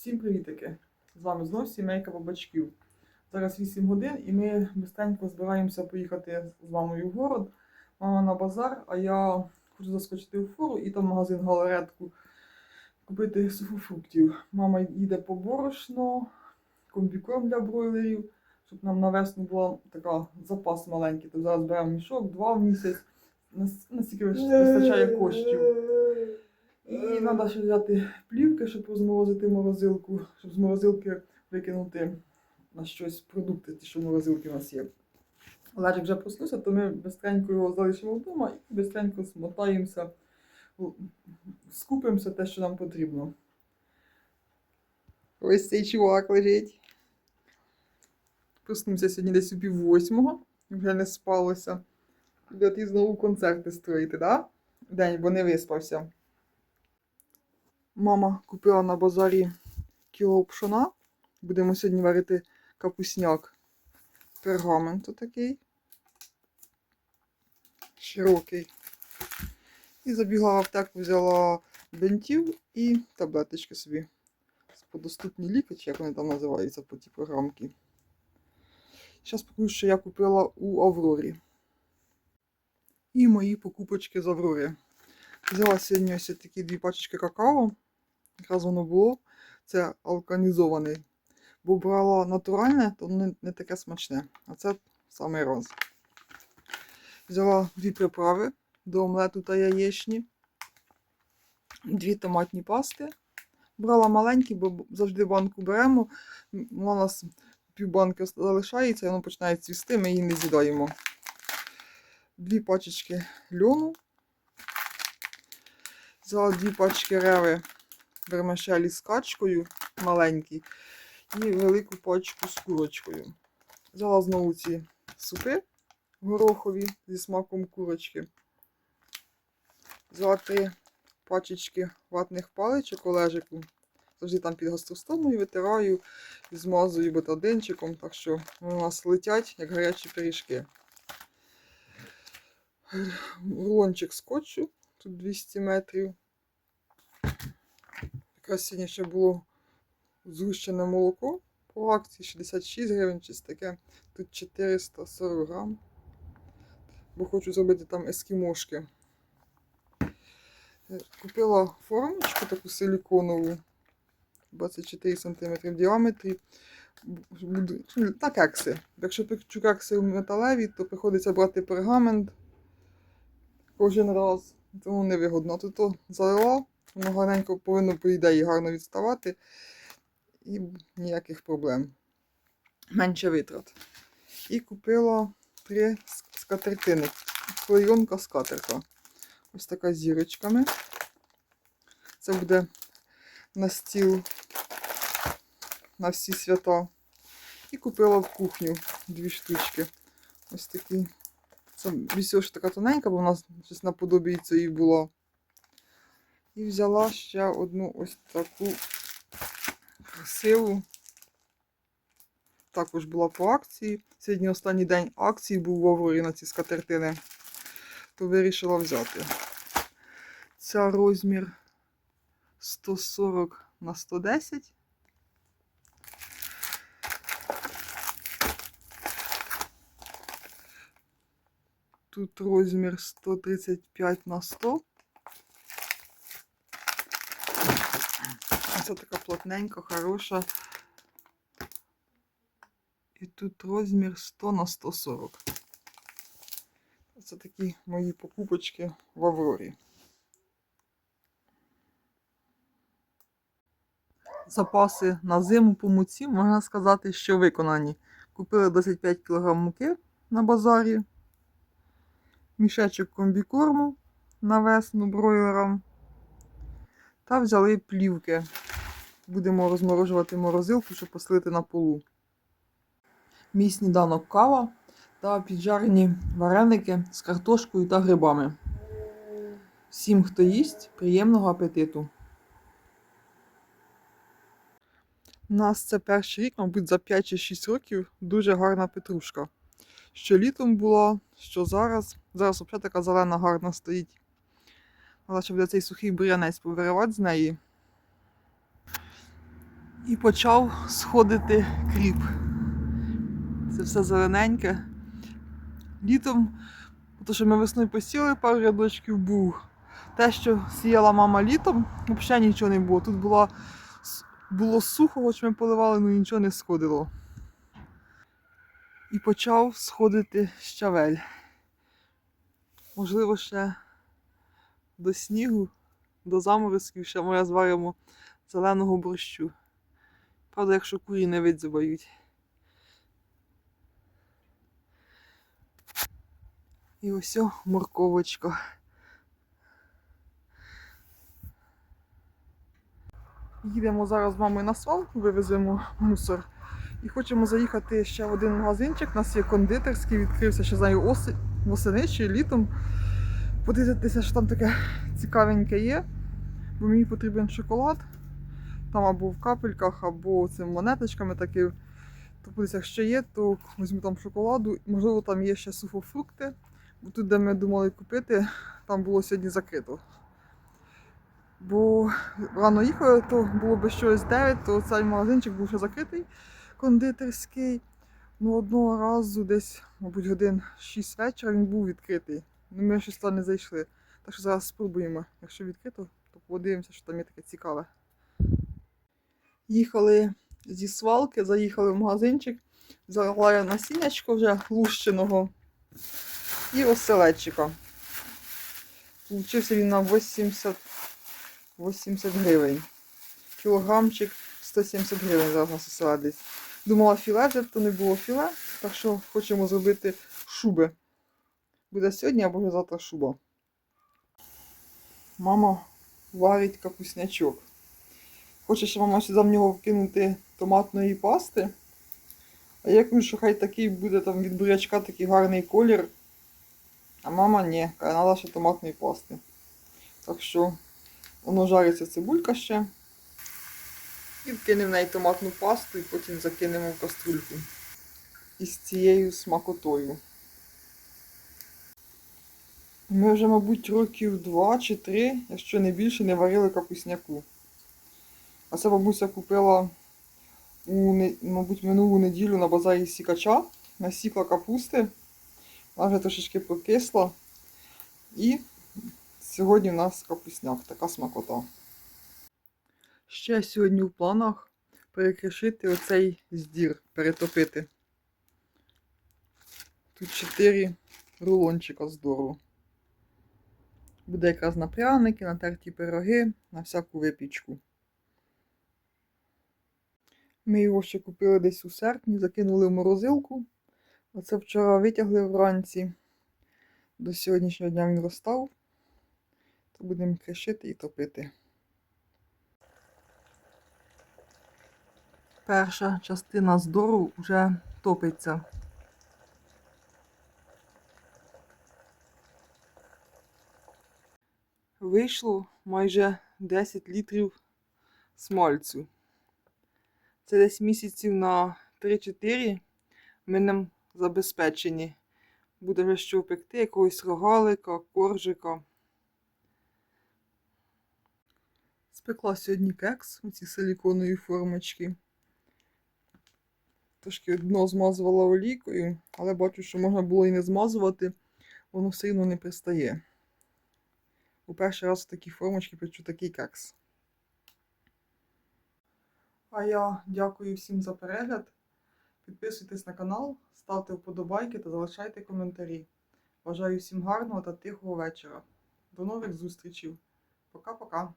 Всім привітики! З вами знов сімейка бабачків. Зараз 8 годин і ми быстренько збираємося поїхати з мамою в город. Мама на базар, а я хочу заскочити в фору і там магазин галеретку купити сухофруктів. Мама їде по борошно, комбікорм для бройлерів, щоб нам на весну була така запас маленький. То зараз беремо мішок, два в місяць. Нас- Наскільки вистачає коштів. І треба ще взяти плівки, щоб розморозити морозилку, щоб з морозилки викинути на щось продукти, ті, що в морозилці у нас є. Олежик вже проснувся, то ми бистренько його залишимо вдома і бистренько смотаємося, скупимося те, що нам потрібно. Ось цей чувак лежить. Проснувся сьогодні десь у пів восьмого, вже не спалося. Буде ти знову концерти строїти? Да? День, бо не виспався. Мама купила на базарі кіло пшона. Будемо сьогодні варити капусняк. Пергамент такий. Широкий. І забігла в аптеку, взяла бинтів і таблеточки собі. Подоступні ліки, чи як вони там називаються по ті програмки. Зараз покажу, що я купила у Аврорі. І мої покупочки з Аврори. Взяла сьогодні ось такі дві пачечки какао. Якраз воно було. Це алканізований. Бо брала натуральне, то не, не таке смачне. А це самий раз. Взяла дві приправи до омлету та яєчні. Дві томатні пасти. Брала маленькі, бо завжди банку беремо. У нас півбанки залишається, і воно починає цвісти, ми її не з'їдаємо. Дві пачечки льону. Взяла дві пачки реви вермишелі з качкою маленькі і велику пачку з курочкою. Взяла знову ці супи горохові зі смаком курочки. Взяла три пачечки ватних паличок олежику. Завжди там під гастростомою витираю і змазую бетадинчиком, так що вони у нас летять, як гарячі пиріжки. Рулончик скотчу, тут 200 метрів. Якраз сьогодні ще було згущене молоко по акції 66 гривень, щось таке. Тут 440 грам. Бо хочу зробити там ескімошки. Е, Купила формочку таку силіконову 24 см в діаметрі. Ну, та кекси. Якщо печу кекси металеві, то приходиться брати пергамент кожен раз. Тому невигодно. Тут залила, воно гарненько повинно, по ідеї, гарно відставати. І ніяких проблем. Менше витрат. І купила три скатертини. Клейонка скатерка. Ось така зірочками. Це буде на стіл на всі свята. І купила в кухню дві штучки. Ось такі. Це ж така тоненька, бо в нас щось наподобі цієї була. І взяла ще одну ось таку красиву. Також була по акції. Сьогодні останній день акції був в Аврорі на ці скатертини. То вирішила взяти. Ця розмір 140 на 110. Тут розмір 135 на 100. Це така плотненька, хороша. І тут розмір 100 на 140. Це такі мої покупочки в Аврорі. Запаси на зиму по муці, можна сказати, що виконані. Купили 25 кг муки на базарі, мішечок комбікорму на весну бройлерам. Та взяли плівки. Будемо розморожувати морозилку, щоб поселити на полу. Мій сніданок кава та піджарені вареники з картошкою та грибами. Всім, хто їсть, приємного апетиту. У нас це перший рік, мабуть, за 5 чи 6 років дуже гарна петрушка. Що літом була, що зараз. Зараз взагалі така зелена гарна стоїть. Але щоб цей сухий бур'янець повиривати з неї. І почав сходити кріп. Це все зелененьке. Літом, то що ми весною посіли пару рядочків був. Те, що сіяла мама літом, взагалі нічого не було. Тут було, було сухо, хоч ми поливали, але нічого не сходило. І почав сходити щавель. Можливо, ще до снігу, до заморозків ще ми зваримо зеленого борщу. Правда, якщо курі не видзубають. І ось о, морковочка. Їдемо зараз з мамою на свалку, вивеземо мусор. І хочемо заїхати ще в один магазинчик. У нас є кондитерський, відкрився, ще знаю, оси, восени чи літом. Подивитися, що там таке цікавеньке є. Бо мені потрібен шоколад. Там або в капельках, або цими монеточками. То подивися, якщо є, то візьму там шоколаду. Можливо, там є ще сухофрукти. Бо тут, де ми думали купити, там було сьогодні закрито. Бо рано їхали, то було би щось 9, то цей магазинчик був ще закритий кондитерський. Ну, одного разу, десь, мабуть, годин 6 вечора він був відкритий. Ну, ми щось туди не зайшли. Так що зараз спробуємо. Якщо відкрито, то подивимося, що там є таке цікаве. Їхали зі свалки, заїхали в магазинчик, взяла я насіннячко вже лущеного і оселедчика. Получився він на 80, 80 гривень. Кілограмчик 170 гривень зараз у нас. Думала філе вже, то не було філе, так що хочемо зробити шуби. Буде сьогодні або вже завтра шуба. Мама варить капуснячок. Хоче ще мама сюди в нього вкинути томатної пасти. А я кажу, що хай такий буде там від бурячка такий гарний колір. А мама ні, каже, треба ще томатної пасти. Так що воно жариться цибулька ще. І вкинемо в неї томатну пасту і потім закинемо в каструльку із цією смакотою. Ми вже, мабуть, років два чи три, якщо не більше, не варили капусняку. А це бабуся купила, у, мабуть, минулу неділю на базарі сікача, насікла капусти. Вона вже трошечки прокисла. І сьогодні у нас капусняк, така смакота. Ще сьогодні в планах перекришити оцей здір, перетопити. Тут 4 рулончика здорово. Буде якраз на пряники, на терті пироги, на всяку випічку. Ми його ще купили десь у серпні, закинули в морозилку. Оце вчора витягли вранці. До сьогоднішнього дня він розстав. То будемо кришити і топити. Перша частина здору вже топиться. Вийшло майже 10 літрів смальцю. Це десь місяців на 3-4 ми ним забезпечені. Буде вже що пекти, якогось рогалика, коржика. Спекла сьогодні кекс у ці силіконові формочки. Трошки дно змазувала олійкою, але бачу, що можна було і не змазувати, воно одно не пристає. У перший раз в такій формочці печу такий кекс. А я дякую всім за перегляд. Підписуйтесь на канал, ставте вподобайки та залишайте коментарі. Бажаю всім гарного та тихого вечора. До нових зустрічей. Пока-пока.